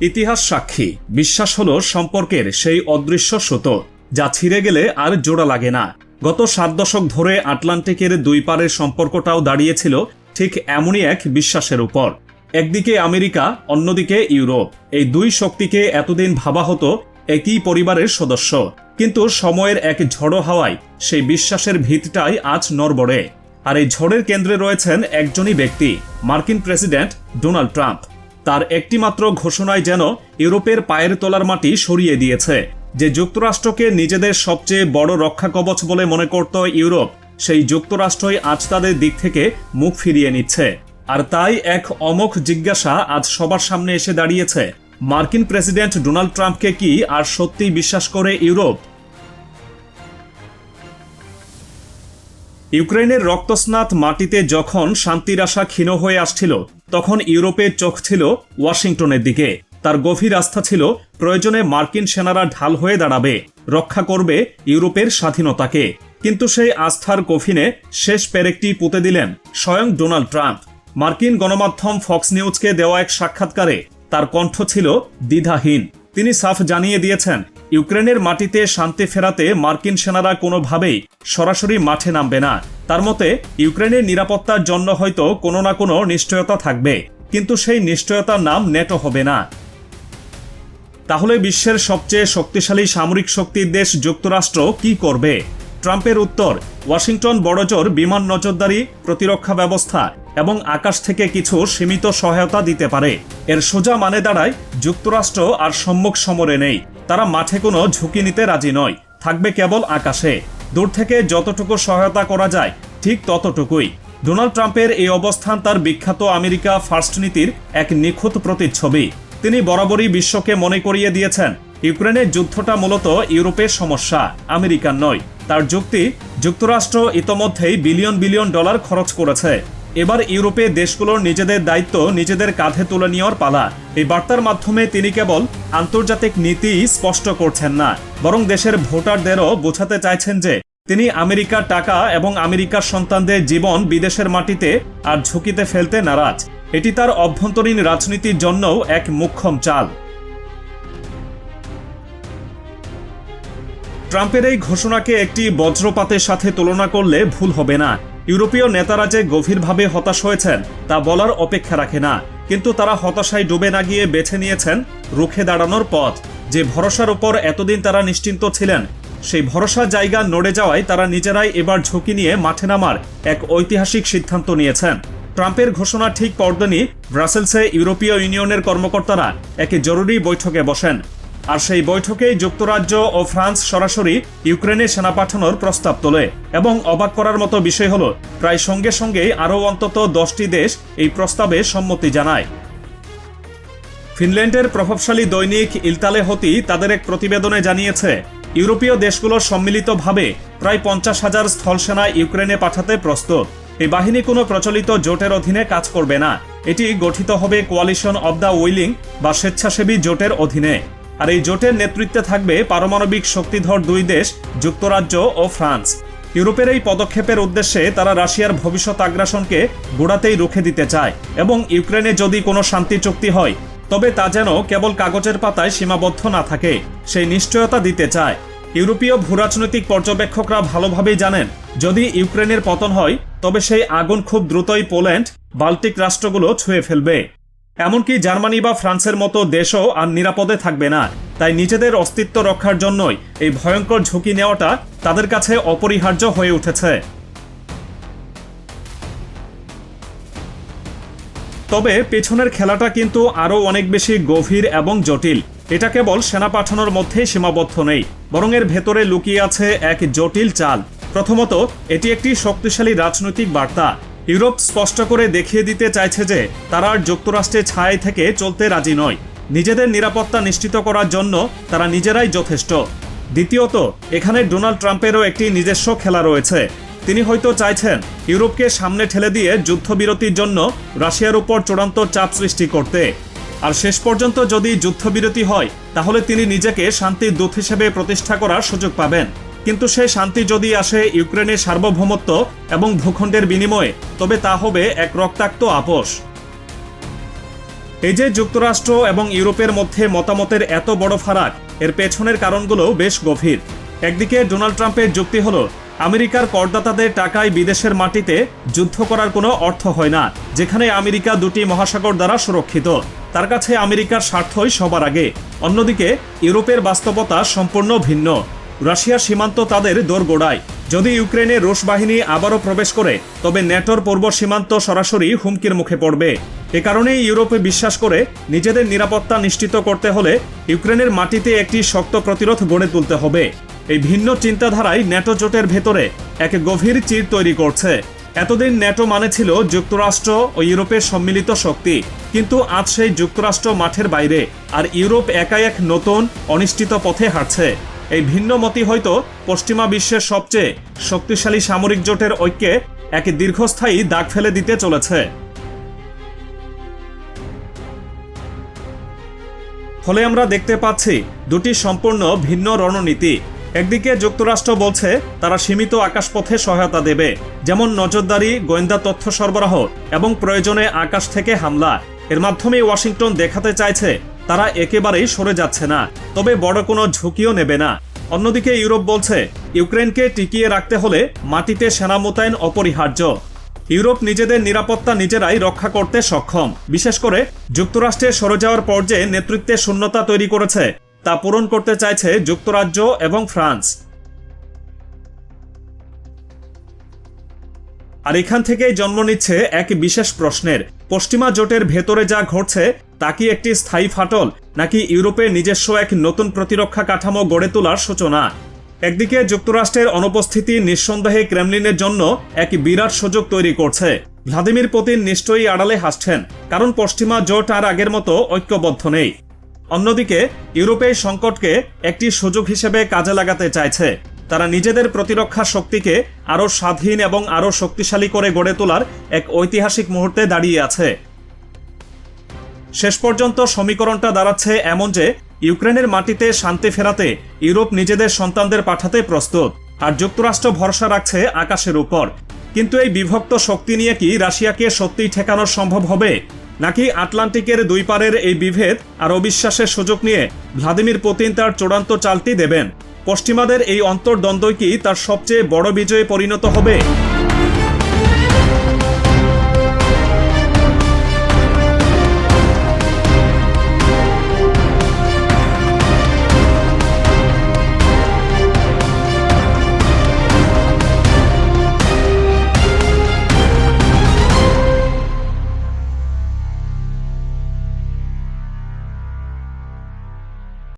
ইতিহাস সাক্ষী। বিশ্বাস হলো সম্পর্কের সেই অদৃশ্য সুতো যা ছিঁড়ে গেলে আর জোড়া লাগে না। গত সাত দশক ধরে আটলান্টিকের দুই পারের সম্পর্কটাও দাঁড়িয়েছিল ঠিক এমনই এক বিশ্বাসের উপর। একদিকে আমেরিকা, অন্যদিকে ইউরোপ। এই দুই শক্তিকে এতদিন ভাবা হতো একই পরিবারের সদস্য। কিন্তু সময়ের এক ঝড়ো হাওয়ায় সেই বিশ্বাসের ভিতটাই আজ নড়বড়ে। আর এই ঝড়ের কেন্দ্রে রয়েছেন একজনই ব্যক্তি, মার্কিন প্রেসিডেন্ট ডোনাল্ড ট্রাম্প। তার একটিমাত্র ঘোষণায় যেন ইউরোপের পায়ের তোলার মাটি সরিয়ে দিয়েছে। যে যুক্তরাষ্ট্রকে নিজেদের সবচেয়ে বড় রক্ষা কবচ বলে মনে করত ইউরোপ, সেই যুক্তরাষ্ট্রই আজ তাদের দিক থেকে মুখ ফিরিয়ে নিচ্ছে। আর তাই এক অমোঘ জিজ্ঞাসা আজ সবার সামনে এসে দাঁড়িয়েছে। মার্কিন প্রেসিডেন্ট ডোনাল্ড ট্রাম্পকে কি আর সত্যিই বিশ্বাস করে ইউরোপ? ইউক্রেনের রক্তস্নাত মাটিতে যখন শান্তির আশা ক্ষীণ হয়ে আসছিল, তখন ইউরোপের চোখ ছিল ওয়াশিংটনের দিকে। তার গভীর আস্থা ছিল, প্রয়োজনে মার্কিন সেনারা ঢাল হয়ে দাঁড়াবে, রক্ষা করবে ইউরোপের স্বাধীনতাকে। কিন্তু সেই আস্থার কফিনে শেষ পেরেকটি পুঁতে দিলেন স্বয়ং ডোনাল্ড ট্রাম্প। মার্কিন গণমাধ্যম ফক্স নিউজকে দেওয়া এক সাক্ষাৎকারে তার কণ্ঠ ছিল দ্বিধাহীন। তিনি সাফ জানিয়ে দিয়েছেন ইউক্রেনের মাটিতে শান্তি ফেরাতে মার্কিন সেনারা কোনোভাবেই সরাসরি মাঠে নামবে না। তার মতে, ইউক্রেনের নিরাপত্তার জন্য হয়তো কোনো না কোনো নিশ্চয়তা থাকবে, কিন্তু সেই নিশ্চয়তার নাম নেটো হবে না। তাহলে বিশ্বের সবচেয়ে শক্তিশালী সামরিক শক্তির দেশ যুক্তরাষ্ট্র কি করবে? ট্রাম্পের উত্তর, ওয়াশিংটন বড়জোর বিমান নজরদারি প্রতিরক্ষা ব্যবস্থা এবং আকাশ থেকে কিছু সীমিত সহায়তা দিতে পারে। এর সোজা মানে দাঁড়ায়, যুক্তরাষ্ট্র আর সম্মুখ সমরে নেই। তারা মাঠে কোনো ঝুঁকি নিতে রাজি নয়। থাকবে কেবল আকাশে। দূর থেকে যতটুকু সহায়তা করা যায়, ঠিক ততটুকুই। ডোনাল্ড ট্রাম্পের এই অবস্থান তার বিখ্যাত আমেরিকা ফার্স্ট নীতির এক নিখুঁত প্রতিচ্ছবি। তিনি বরাবরই বিশ্বকে মনে করিয়ে দিয়েছেন, ইউক্রেনের যুদ্ধটা মূলত ইউরোপের সমস্যা, আমেরিকার নয়। তার যুক্তি, যুক্তরাষ্ট্র ইতোমধ্যেই বিলিয়ন বিলিয়ন ডলার খরচ করেছে। এবার ইউরোপে দেশগুলোর নিজেদের দায়িত্ব নিজেদের কাঁধে তুলে নেওয়ার পালা। এই বার্তার মাধ্যমে তিনি কেবল আন্তর্জাতিক নীতি স্পষ্ট করছেন না, বরং দেশের ভোটারদেরও বোঝাতে চাইছেন যে তিনি আমেরিকার টাকা এবং আমেরিকার সন্তানদের জীবন বিদেশের মাটিতে আর ঝুঁকিতে ফেলতে নারাজ। এটি তার অভ্যন্তরীণ রাজনীতির জন্যও এক মুখ্যম চাল। ট্রাম্পের এই ঘোষণাকে একটি বজ্রপাতের সাথে তুলনা করলে ভুল হবে না। ইউরোপীয় নেতারা যে গভীরভাবে হতাশ হয়েছেন, তা বলার অপেক্ষা রাখে না। কিন্তু তারা হতাশায় ডুবে না গিয়ে বেছে নিয়েছেন রুখে দাঁড়ানোর পথ। যে ভরসার উপর এতদিন তারা নিশ্চিন্ত ছিলেন, সেই ভরসা জায়গা নড়ে যাওয়ায় তারা নিজেরাই এবার ঝুঁকি নিয়ে মাঠে নামার এক ঐতিহাসিক সিদ্ধান্ত নিয়েছেন। ট্রাম্পের ঘোষণা ঠিক পরদিনই ব্রাসেলসে ইউরোপীয় ইউনিয়নের কর্মকর্তারা এক জরুরি বৈঠকে বসেন। আর সেই বৈঠকেই যুক্তরাজ্য ও ফ্রান্স সরাসরি ইউক্রেনে সেনা পাঠানোর প্রস্তাব তোলে এবং অবাক করার মতো বিষয় হল, প্রায় সঙ্গে সঙ্গেই আরও অন্তত দশটি দেশ এই প্রস্তাবে সম্মতি জানায়। ফিনল্যান্ডের প্রভাবশালী দৈনিক ইলতালে হতি তাদের এক প্রতিবেদনে জানিয়েছে, ইউরোপীয় দেশগুলো সম্মিলিতভাবে প্রায় পঞ্চাশ হাজার স্থলসেনা ইউক্রেনে পাঠাতে প্রস্তুত। এই বাহিনী কোনো প্রচলিত জোটের অধীনে কাজ করবে না। এটি গঠিত হবে কোয়ালিশন অব দ্য উইলিং বা স্বেচ্ছাসেবী জোটের অধীনে। আর এই জোটের নেতৃত্বে থাকবে পারমাণবিক শক্তিধর দুই দেশ, যুক্তরাজ্য ও ফ্রান্স। ইউরোপের এই পদক্ষেপের উদ্দেশ্যে তারা রাশিয়ার ভবিষ্যৎ আগ্রাসনকে গোড়াতেই রুখে দিতে চায় এবং ইউক্রেনে যদি কোনো শান্তি চুক্তি হয়, তবে তা যেন কেবল কাগজের পাতায় সীমাবদ্ধ না থাকে, সেই নিশ্চয়তা দিতে চায়। ইউরোপীয় ভূরাজনৈতিক পর্যবেক্ষকরা ভালোভাবেই জানেন, যদি ইউক্রেনের পতন হয়, তবে সেই আগুন খুব দ্রুতই পোল্যান্ড, বাল্টিক রাষ্ট্রগুলো ছুঁয়ে ফেলবে। এমনকি জার্মানি বা ফ্রান্সের মতো দেশও আর নিরাপদে থাকবে না। তাই নিজেদের অস্তিত্ব রক্ষার জন্যই এই ভয়ঙ্কর ঝুঁকি নেওয়াটা তাদের কাছে অপরিহার্য হয়ে উঠেছে। তবে পেছনের খেলাটা কিন্তু আরও অনেক বেশি গভীর এবং জটিল। এটা কেবল সেনা পাঠানোর মধ্যেই সীমাবদ্ধ নেই, বরং এর ভেতরে লুকিয়ে আছে এক জটিল চাল। প্রথমত, এটি একটি শক্তিশালী রাজনৈতিক বার্তা। ইউরোপ স্পষ্ট করে দেখিয়ে দিতে চাইছে যে, তারা আর যুক্তরাষ্ট্রের ছায় থেকে চলতে রাজি নয়। নিজেদের নিরাপত্তা নিশ্চিত করার জন্য তারা নিজেরাই যথেষ্ট। দ্বিতীয়ত, এখানে ডোনাল্ড ট্রাম্পেরও একটি নিজস্ব খেলা রয়েছে। তিনি হয়তো চাইছেন ইউরোপকে সামনে ঠেলে দিয়ে যুদ্ধবিরতির জন্য রাশিয়ার উপর চূড়ান্ত চাপ সৃষ্টি করতে। আর শেষ পর্যন্ত যদি যুদ্ধবিরতি হয়, তাহলে তিনি নিজেকে শান্তির দূত হিসেবে প্রতিষ্ঠা করার সুযোগ পাবেন। কিন্তু সেই শান্তি যদি আসে ইউক্রেনের সার্বভৌমত্ব এবং ভূখণ্ডের বিনিময়ে, তবে তা হবে এক রক্তাক্ত আপোষ। এই যে যুক্তরাষ্ট্র এবং ইউরোপের মধ্যে মতামতের এত বড় ফারাক, এর পেছনের কারণগুলো বেশ গভীর। একদিকে ডোনাল্ড ট্রাম্পের যুক্তি হলো, আমেরিকার করদাতাদের টাকায় বিদেশের মাটিতে যুদ্ধ করার কোনো অর্থ হয় না, যেখানে আমেরিকা দুটি মহাসাগর দ্বারা সুরক্ষিত। তার কাছে আমেরিকার স্বার্থই সবার আগে। অন্যদিকে, ইউরোপের বাস্তবতা সম্পূর্ণ ভিন্ন। রাশিয়ার সীমান্ত তাদের দোরগোড়ায় যদি ইউক্রেনে রুশ বাহিনী আবারও প্রবেশ করে, তবে ন্যাটোর পূর্ব সীমান্ত সরাসরি হুমকির মুখে পড়বে। এ কারণেই ইউরোপে বিশ্বাস করে নিজেদের নিরাপত্তা নিশ্চিত করতে হলে ইউক্রেনের মাটিতে একটি শক্ত প্রতিরোধ গড়ে তুলতে হবে। এই ভিন্ন চিন্তাধারায় ন্যাটো জোটের ভেতরে এক গভীর চির তৈরি করছে। এতদিন ন্যাটো মানে ছিল যুক্তরাষ্ট্র ও ইউরোপের সম্মিলিত শক্তি। কিন্তু আজ সেই যুক্তরাষ্ট্র মাঠের বাইরে, আর ইউরোপ একাই এক নতুন, অনিশ্চিত পথে হাঁটছে। এই ভিন্ন মতই হয়তো পশ্চিমা বিশ্বের সবচেয়ে শক্তিশালী সামরিক জোটের ঐক্যে এক দীর্ঘস্থায়ী দাগ ফেলে দিতে চলেছে। ফলে আমরা দেখতে পাচ্ছি দুটি সম্পূর্ণ ভিন্ন রণনীতি। একদিকে যুক্তরাষ্ট্র বলছে তারা সীমিত আকাশপথে সহায়তা দেবে, যেমন নজরদারি, গোয়েন্দা তথ্য সরবরাহ এবং প্রয়োজনে আকাশ থেকে হামলা। এর মাধ্যমে ওয়াশিংটন দেখাতে চাইছে তারা একেবারেই সরে যাচ্ছে না, তবে বড় কোনো ঝুঁকিও নেবে না। অন্যদিকে ইউরোপ বলছে, ইউক্রেনকে টিকিয়ে রাখতে হলে মাটিতে সেনা মোতায়েন অপরিহার্য। ইউরোপ নিজেদের নিরাপত্তা নিজেরাই রক্ষা করতে সক্ষম। বিশেষ করে যুক্তরাষ্ট্রে সরে যাওয়ার পর যে নেতৃত্বে শূন্যতা তৈরি করেছে, তা পূরণ করতে চাইছে যুক্তরাজ্য এবং ফ্রান্স। আর এখান থেকেই জন্ম নিচ্ছে এক বিশেষ প্রশ্নের, পশ্চিমা জোটের ভেতরে যা ঘটছে তা কি একটি স্থায়ী ফাটল, নাকি ইউরোপে নিজস্ব এক নতুন প্রতিরক্ষা কাঠামো গড়ে তোলার সূচনা? একদিকে যুক্তরাষ্ট্রের অনুপস্থিতি নিঃসন্দেহে ক্রেমলিনের জন্য এক বিরাট সুযোগ তৈরি করছে। ভ্লাদিমির পুতিন নিশ্চয়ই আড়ালে হাসছেন, কারণ পশ্চিমা জোট আর আগের মতো ঐক্যবদ্ধ নেই। অন্যদিকে, ইউরোপে সংকটকে একটি সুযোগ হিসেবে কাজে লাগাতে চাইছে। তারা নিজেদের প্রতিরক্ষা শক্তিকে আরও স্বাধীন এবং আরও শক্তিশালী করে গড়ে তোলার এক ঐতিহাসিক মুহূর্তে দাঁড়িয়ে আছে। শেষ পর্যন্ত সমীকরণটা দাঁড়াচ্ছে এমন যে, ইউক্রেনের মাটিতে শান্তি ফেরাতে ইউরোপ নিজেদের সন্তানদের পাঠাতে প্রস্তুত, আর যুক্তরাষ্ট্র ভরসা রাখছে আকাশের উপর। কিন্তু এই বিভক্ত শক্তি নিয়ে কি রাশিয়াকে সত্যিই ঠেকানো সম্ভব হবে? নাকি আটলান্টিকের দুই পারের এই বিভেদ আর অবিশ্বাসের সুযোগ নিয়ে ভ্লাদিমির পুতিন তার চূড়ান্ত চালটি দেবেন? পশ্চিমাদের এই অন্তর্দ্বন্দ্বই কি তার সবচেয়ে বড় বিজয়ে পরিণত হবে?